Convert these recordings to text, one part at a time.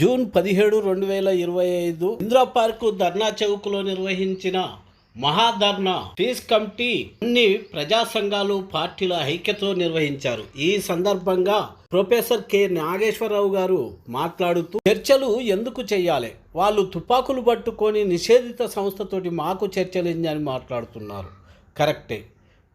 June పదిహేడు రెండు వేల ఇరవై ఐదు ఇందిరా పార్కు ధర్నా చౌక్లో నిర్వహించిన మహాధర్నా పీస్ కమిటీ అన్ని ప్రజా సంఘాలు పార్టీల ఐక్యతో నిర్వహించారు. ఈ సందర్భంగా ప్రొఫెసర్ కె. నాగేశ్వరరావు గారు మాట్లాడుతూ చర్చలు ఎందుకు చేయాలి? వాళ్ళు తుపాకులు పట్టుకొని నిషేధిత సంస్థతోటి మాకు చర్చలేందని మాట్లాడుతున్నారు. కరెక్టే.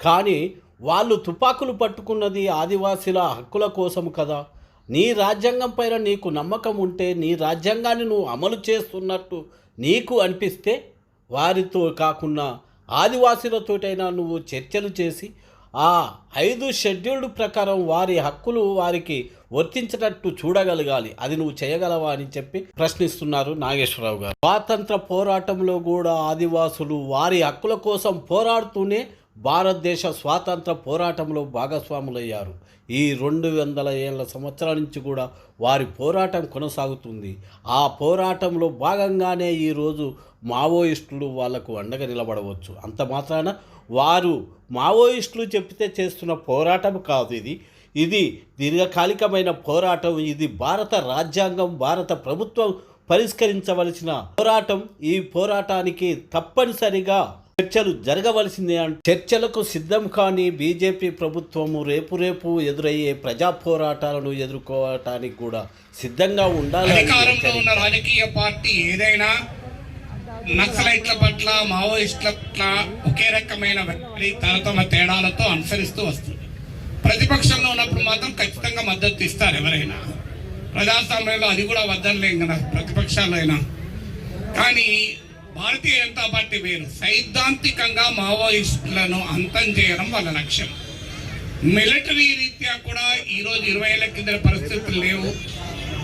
కానీ వాళ్ళు తుపాకులు పట్టుకున్నది ఆదివాసీల హక్కుల కోసం కదా. నీ రాజ్యాంగం పైన నీకు నమ్మకం ఉంటే నీ రాజ్యాంగాన్ని నువ్వు అమలు చేస్తున్నట్టు నీకు అనిపిస్తే వారితో కాకుండా ఆదివాసీలతోటైనా నువ్వు చర్చలు చేసి ఆ ఐదు షెడ్యూల్డ్ ప్రకారం వారి హక్కులు వారికి వర్తించినట్టు చూడగలగాలి. అది నువ్వు చేయగలవా అని చెప్పి ప్రశ్నిస్తున్నారు నాగేశ్వరరావు గారు. స్వాతంత్ర పోరాటంలో కూడా ఆదివాసులు వారి హక్కుల కోసం పోరాడుతూనే భారతదేశ స్వాతంత్ర పోరాటంలో భాగస్వాములయ్యారు. ఈ రెండు వందల ఏళ్ళ సంవత్సరాల నుంచి కూడా వారి పోరాటం కొనసాగుతుంది. ఆ పోరాటంలో భాగంగానే ఈరోజు మావోయిస్టులు వాళ్ళకు అండగా నిలబడవచ్చు. అంత మాత్రాన వారు మావోయిస్టులు చెప్తే చేస్తున్న పోరాటం కాదు ఇది. ఇది దీర్ఘకాలికమైన పోరాటం. ఇది భారత రాజ్యాంగం భారత ప్రభుత్వం పరిష్కరించవలసిన పోరాటం. ఈ పోరాటానికి తప్పనిసరిగా చర్చలు జరగవలసిందే చర్చలకు సిద్ధం కాని బీజేపీ ప్రభుత్వము రేపు రేపు ఎదురయ్యే ప్రజా పోరాటాలను ఎదుర్కోవటానికి కూడా సిద్ధంగా ఉండాలని ఉన్న రాజకీయ పార్టీ ఏదైనా నక్సలైట్ల పట్ల మావోయిస్టుల పట్ల ఒకే రకమైన వ్యక్తి తరతమ తేడాలతో అనుసరిస్తూ వస్తుంది. ప్రతిపక్షంలో ఉన్నప్పుడు మాత్రం ఖచ్చితంగా మద్దతు ఇస్తారు ఎవరైనా. ప్రజాస్వామ్యంలో అది కూడా వద్దనలేం కదా ప్రతిపక్షాలైనా అయినా. కానీ భారతీయ జనతా పార్టీ వేరు. సైద్ధాంతికంగా మావోయిస్టులను అంతం చేయడం వాళ్ళ లక్ష్యం. మిలిటరీ రీత్యా కూడా ఈరోజు ఇరవై ఏళ్ళ కింద పరిస్థితులు లేవు.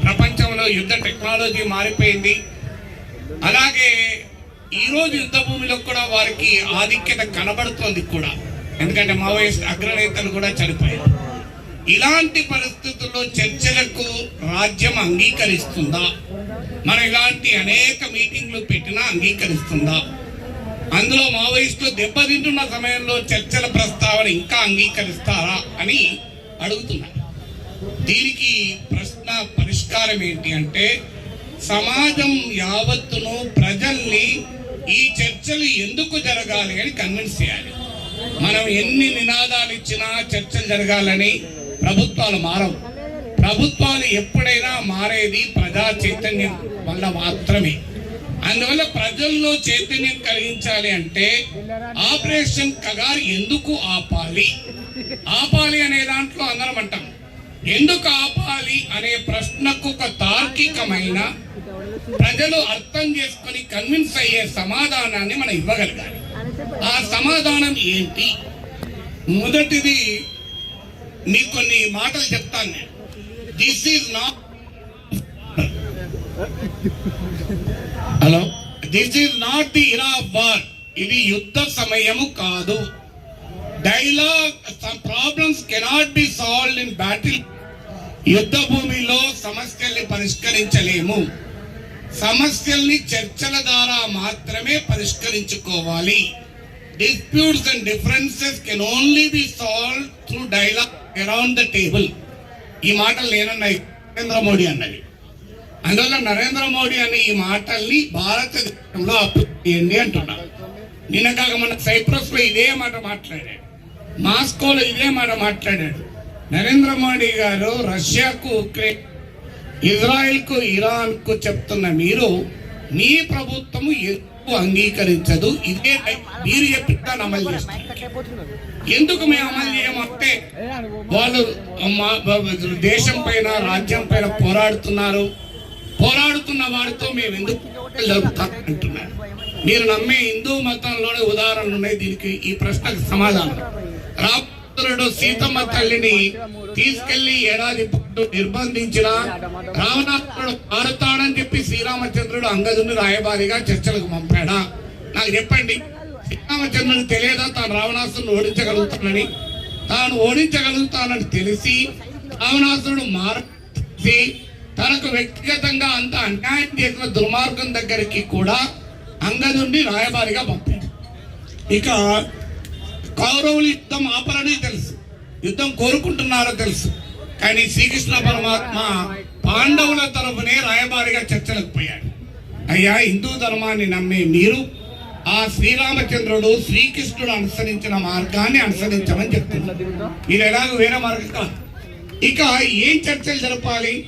ప్రపంచంలో యుద్ధ టెక్నాలజీ మారిపోయింది. అలాగే ఈరోజు యుద్ధ భూమిలో కూడా వారికి ఆధిక్యత కనబడుతోంది కూడా. ఎందుకంటే మావోయిస్ట్ అగ్రనేతలు కూడా చనిపోయారు. ఇలాంటి పరిస్థితుల్లో చర్చలకు రాజ్యం అంగీకరిస్తుందా? మనం ఇలాంటి అనేక మీటింగ్లు పెట్టినా అంగీకరిస్తుందా? అందులో మావోయిస్టులు దెబ్బతింటున్న సమయంలో చర్చల ప్రస్తావన ఇంకా అంగీకరిస్తారా అని అడుగుతున్నారు దీనికి ప్రశ్న పరిష్కారం ఏంటి అంటే సమాజం యావత్తును ప్రజల్ని ఈ చర్చలు ఎందుకు జరగాలి అని కన్విన్స్ చేయాలి. మనం ఎన్ని నినాదాలు ఇచ్చినా చర్చలు జరగాలని ప్రభుత్వాలు మారవు. ప్రభుత్వాలు ఎప్పుడైనా మారేది ప్రజా చైతన్యం వల్ల మాత్రమే. అందువల్ల ప్రజల్లో చైతన్యం కలిగించాలి అంటే ఆపరేషన్ కగారు ఎందుకు ఆపాలి? ఆపాలి అనే దాంట్లో అందరం అంటాం. ఎందుకు ఆపాలి అనే ప్రశ్నకు ఒక తార్కికమైన ప్రజలు అర్థం చేసుకొని కన్విన్స్ అయ్యే సమాధానాన్ని మనం ఇవ్వగలగాలి. ఆ సమాధానం ఏంటి? మొదటిది మీకు కొన్ని మాటలు చెప్తాను నేను. This is not hello this is not the era war ఇది యుద్ధ సమయము కాదు. Dialogue problems cannot be solve in battle యుద్ధ భూమిలో సమస్యల్ని పరిష్కరించలేము. సమస్యల్ని చర్చల ద్వారా మాత్రమే పరిష్కరించుకోవాలి. Disputes and differences can only be solve through dialogue around the table ఈ మాటలు నేనన్నాయి నరేంద్ర మోడీ అన్నది. అందువల్ల నరేంద్ర మోడీ అనే ఈ మాటల్ని భారతదేశంలో అప్లై అంటున్నారు నిన్న కాక మన సైప్రస్లో ఇదే మాట మాట్లాడాడు. మాస్కోలో ఇదే మాట మాట్లాడాడు. నరేంద్ర మోడీ గారు రష్యాకు ఉక్రెయిన్ ఇజ్రాయెల్కు ఇరాన్కు చెప్తున్న మీరు మీ ప్రభుత్వము ఎందుకు అంగీకరించదు. ఇదే మీరు చెప్పిన అమలు చేస్తారు ఎందుకు మేము అమలు చేయమంటే వాళ్ళు దేశం పైన రాజ్యం పైన పోరాడుతున్నారు. పోరాడుతున్న వారితో మేము ఎందుకు జరుపుతాం అంటున్నారు. మీరు నమ్మే హిందూ మతంలోనే ఉదాహరణలు ఉన్నాయి. దీనికి ఈ ప్రశ్నకు సమాధానం. రాపుత్రుడు సీతమ్మ తల్లిని తీసుకెళ్ళి ఏడాది నిర్బంధించిన రావణాసురుడు మారుతాడని చెప్పి శ్రీరామచంద్రుడు అంగదుని రాయబారిగా చర్చలకు పంపాడా? నాకు చెప్పండి. శ్రీరామచంద్రుడు తెలియదా తాను రావణాసురుని ఓడించగలుగుతానని? తాను ఓడించగలుగుతానని తెలిసి రావణాసురుడు మారి తనకు వ్యక్తిగతంగా అంత అన్యాయం చేసిన దుర్మార్గం దగ్గరికి కూడా అంగదుండి రాయబారిగా పంపాడు. ఇక కౌరవులు యుద్ధం ఆపరని తెలుసు. యుద్ధం కోరుకుంటున్నారో తెలుసు. కానీ శ్రీకృష్ణ పరమాత్మ పాండవుల తరఫునే రాయబారిగా చర్చలకు పోయాడు. అయ్యా హిందూ ధర్మాన్ని నమ్మే మీరు ఆ శ్రీరామచంద్రుడు శ్రీకృష్ణుడు అనుసరించిన మార్గాన్ని అనుసరించమని చెప్తున్నారు. ఇది ఎలాగో వేరే మార్గం కాదు. ఇక ఏం చర్చలు జరపాలి?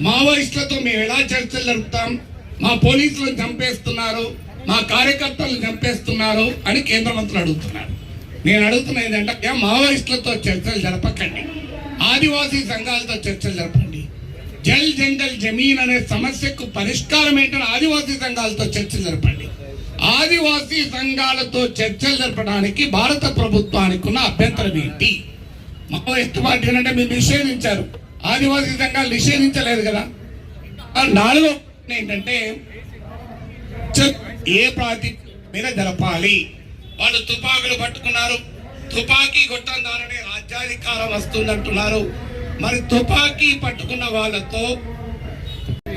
మావోయిస్టులతో మేము ఎలా చర్చలు జరుపుతాం? మా పోలీసులను చంపేస్తున్నారు మా కార్యకర్తలను చంపేస్తున్నారు అని కేంద్ర మంత్రులు అడుగుతున్నారు. నేను అడుగుతున్నా ఏంటంటే మావోయిస్టులతో చర్చలు జరపకండి. ఆదివాసీ సంఘాలతో చర్చలు జరపండి. జల్ జంగల్ జమీన్ అనే సమస్యకు పరిష్కారం ఏంటని ఆదివాసీ సంఘాలతో చర్చలు జరపండి. ఆదివాసీ సంఘాలతో చర్చలు జరపడానికి భారత ప్రభుత్వానికి ఉన్న అభ్యంతరం ఏంటి? మావోయిస్ట్ పార్టీ అంటే మీరు నిషేధించారు. ఆదివాసీ సంఘాలు నిషేధించలేదు కదా. నాలుగో ఏంటంటే ఏ ప్రాతి మీద జరపాలి. వాళ్ళు తుపాకులు పట్టుకున్నారు. తుపాకీ కొట్టం దారనే రాజ్యాధికారం వస్తుందంటున్నారు. మరి తుపాకీ పట్టుకున్న వాళ్ళతో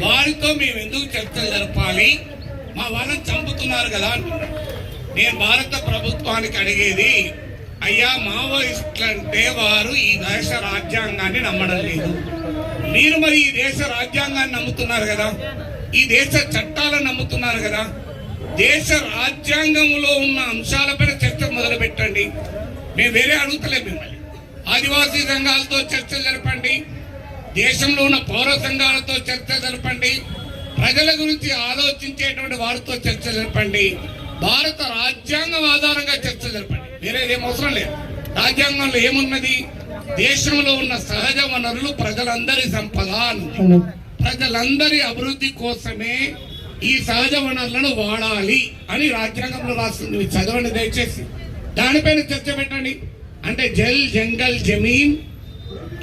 వారితో మేము ఎందుకు చర్చలు జరపాలి? మా వాళ్ళని చంపుతున్నారు కదా నేను భారత ప్రభుత్వానికి అడిగేది అయ్యా మావోయిస్టులు అంటే వారు ఈ దేశ రాజ్యాంగాన్ని నమ్మడం లేదు. మీరు మరి ఈ దేశ రాజ్యాంగాన్ని నమ్ముతున్నారు కదా? ఈ దేశ చట్టాలను నమ్ముతున్నారు కదా? దేశ రాజ్యాంగంలో ఉన్న అంశాలపైన చర్చ మొదలు పెట్టండి మేము వేరే అడుగుతలే మిమ్మల్ని. ఆదివాసీ సంఘాలతో చర్చలు జరపండి. దేశంలో ఉన్న పౌర సంఘాలతో చర్చ జరపండి. ప్రజల గురించి ఆలోచించేటువంటి వారితో చర్చ జరపండి. భారత రాజ్యాంగం ఆధారంగా చర్చ జరపండి. వేరే ఏం అవసరం లేదు. రాజ్యాంగంలో ఏమున్నది? దేశంలో ఉన్న సహజ వనరులు ప్రజలందరి సంపద ప్రజలందరి అభివృద్ధి కోసమే ఈ సహజ వనరులను వాడాలి అని రాజ్యాంగంలో రాస్తుంది చదవండి దయచేసి. దానిపైన చర్చ పెట్టండి. అంటే జల్ జంగల్ జమీన్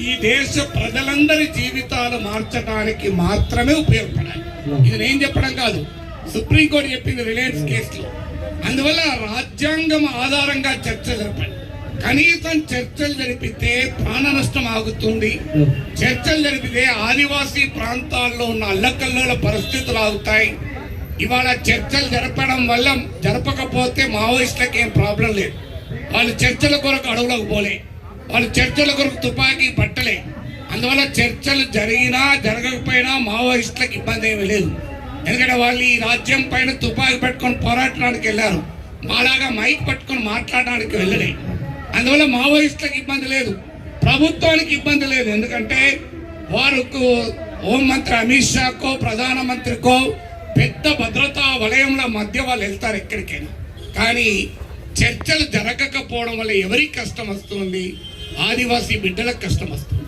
ఈ దేశ ప్రజలందరి జీవితాలు మార్చడానికి మాత్రమే ఉపయోగపడాలి. ఇది నేను చెప్పడం కాదు. సుప్రీంకోర్టు చెప్పింది రిలయన్స్ కేసులో. అందువల్ల రాజ్యాంగం ఆధారంగా చర్చ జరపండి కనీసం చర్చలు జరిపితే ప్రాణ నష్టం ఆగుతుంది. చర్చలు జరిపితే ఆదివాసీ ప్రాంతాల్లో ఉన్న అల్లకల్లోల పరిస్థితులు ఆగుతాయి. ఇవాళ చర్చలు జరపడం వల్ల జరపకపోతే మావోయిస్టులకు ఏం ప్రాబ్లం లేదు. వాళ్ళు చర్చల కొరకు అడవులకు పోలే. వాళ్ళు చర్చల కొరకు తుపాకీ పట్టలే. అందువల్ల చర్చలు జరిగినా జరగకపోయినా మావోయిస్టులకు ఇబ్బంది ఏమీ లేదు. ఎందుకంటే వాళ్ళు ఈ రాజ్యం పైన తుపాకీ పట్టుకొని పోరాటడానికి వెళ్ళారు. మాలాగా మైక్ పట్టుకొని మాట్లాడడానికి వెళ్ళలే. అందువల్ల మావోయిస్టులకు ఇబ్బంది లేదు. ప్రభుత్వానికి ఇబ్బంది లేదు. ఎందుకంటే వారికి హోంమంత్రి అమిత్ షాకో ప్రధానమంత్రికో పెద్ద భద్రతా వలయంలో మధ్య వాళ్ళు వెళ్తారు ఎక్కడికైనా. కానీ చర్చలు జరగకపోవడం వల్ల ఎవరికి కష్టం వస్తుంది? ఆదివాసీ బిడ్డలకు కష్టం వస్తుంది.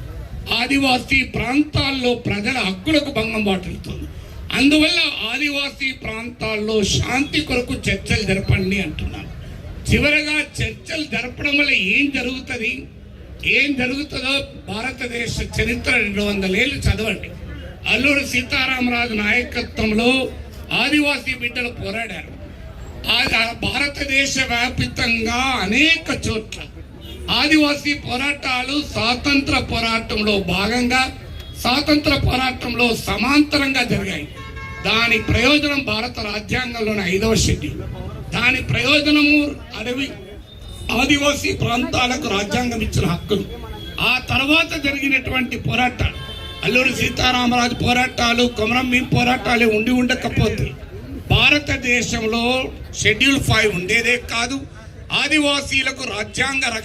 ఆదివాసీ ప్రాంతాల్లో ప్రజల హక్కులకు భంగం వాటిల్లుతుంది. అందువల్ల ఆదివాసీ ప్రాంతాల్లో శాంతి కొరకు చర్చలు జరపండి అంటున్నాను. చివరగా చర్చలు జరపడం వల్ల ఏం జరుగుతుంది? ఏం జరుగుతుందో భారతదేశ చరిత్ర రెండు వందల ఏళ్ళు చదవండి. అల్లూరి సీతారామరాజు నాయకత్వంలో ఆదివాసీ బిడ్డలు పోరాడారు. భారతదేశ వ్యాపితంగా అనేక చోట్ల ఆదివాసీ పోరాటాలు స్వాతంత్ర పోరాటంలో భాగంగా స్వాతంత్ర పోరాటంలో సమాంతరంగా జరిగాయి. దాని ప్రయోజనం భారత రాజ్యాంగంలోని ఐదవ షెడ్యూల్. దాని ప్రయోజనము అడవి ఆదివాసీ ప్రాంతాలకు రాజ్యాంగం ఇచ్చిన హక్కులు. ఆ తర్వాత జరిగినటువంటి పోరాటాలు అల్లూరి సీతారామరాజు పోరాటాలు కొమరం భీం పోరాటాలు ఉండి ఉండకపోతే భారతదేశంలో షెడ్యూల్ ఫైవ్ ఉండేదే కాదు. ఆదివాసీలకు రాజ్యాంగ రక్ష